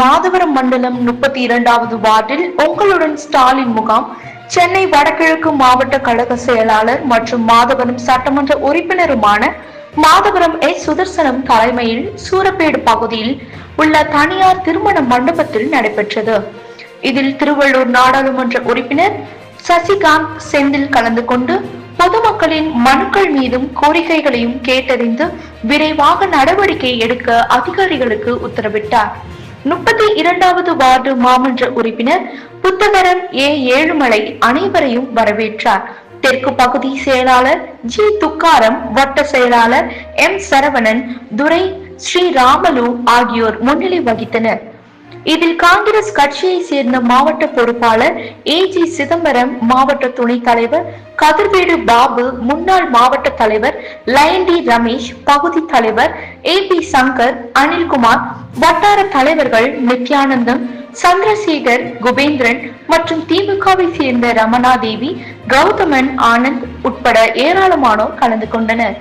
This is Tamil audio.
மாதவரம் மண்டலம் முப்பத்தி இரண்டாவது வார்டில் உங்களுடன் ஸ்டாலின் முகாம் சென்னை வடகிழக்கு மாவட்ட கழக செயலாளர் மற்றும் மாதவரம் சட்டமன்ற உறுப்பினருமான மாதவரம் எஸ் சுதர்சனம் தலைமையில் சூரப்பேடு பகுதியில் உள்ள தனியார் திருமண மண்டபத்தில் நடைபெற்றது. இதில் திருவள்ளூர் நாடாளுமன்ற உறுப்பினர் சசிகாந்த் செந்தில் கலந்து கொண்டு பொதுமக்களின் மனுக்கள் மீதும் கோரிக்கைகளையும் கேட்டறிந்து விரைவாக நடவடிக்கை எடுக்க அதிகாரிகளுக்கு உத்தரவிட்டார். முப்பத்தி இரண்டாவது வார்டு மாமன்ற உறுப்பினர் புத்தகரன் ஏ. ஏழுமலை அனைவரையும் வரவேற்றார். தெற்கு பகுதி செயலாளர் ஜி. துக்காரம் வட்ட செயலாளர் எம். சரவணன் துரை ஸ்ரீராமலு ஆகியோர் முன்னிலை வகித்தனர். இதில் காங்கிரஸ் கட்சியை சேர்ந்த மாவட்ட பொறுப்பாளர் ஏ ஜி சிதம்பரம் மாவட்ட துணைத் தலைவர் கதிர்வேடு பாபு முன்னாள் மாவட்ட தலைவர் லயன் டி ரமேஷ் பகுதி தலைவர் ஏ பி சங்கர் அனில்குமார் வட்டார தலைவர்கள் நித்யானந்தம் சந்திரசேகர் குபேந்திரன் மற்றும் திமுகவை சேர்ந்த ரமணா தேவி கௌதமன் ஆனந்த் உட்பட ஏராளமானோர் கலந்து கொண்டனர்.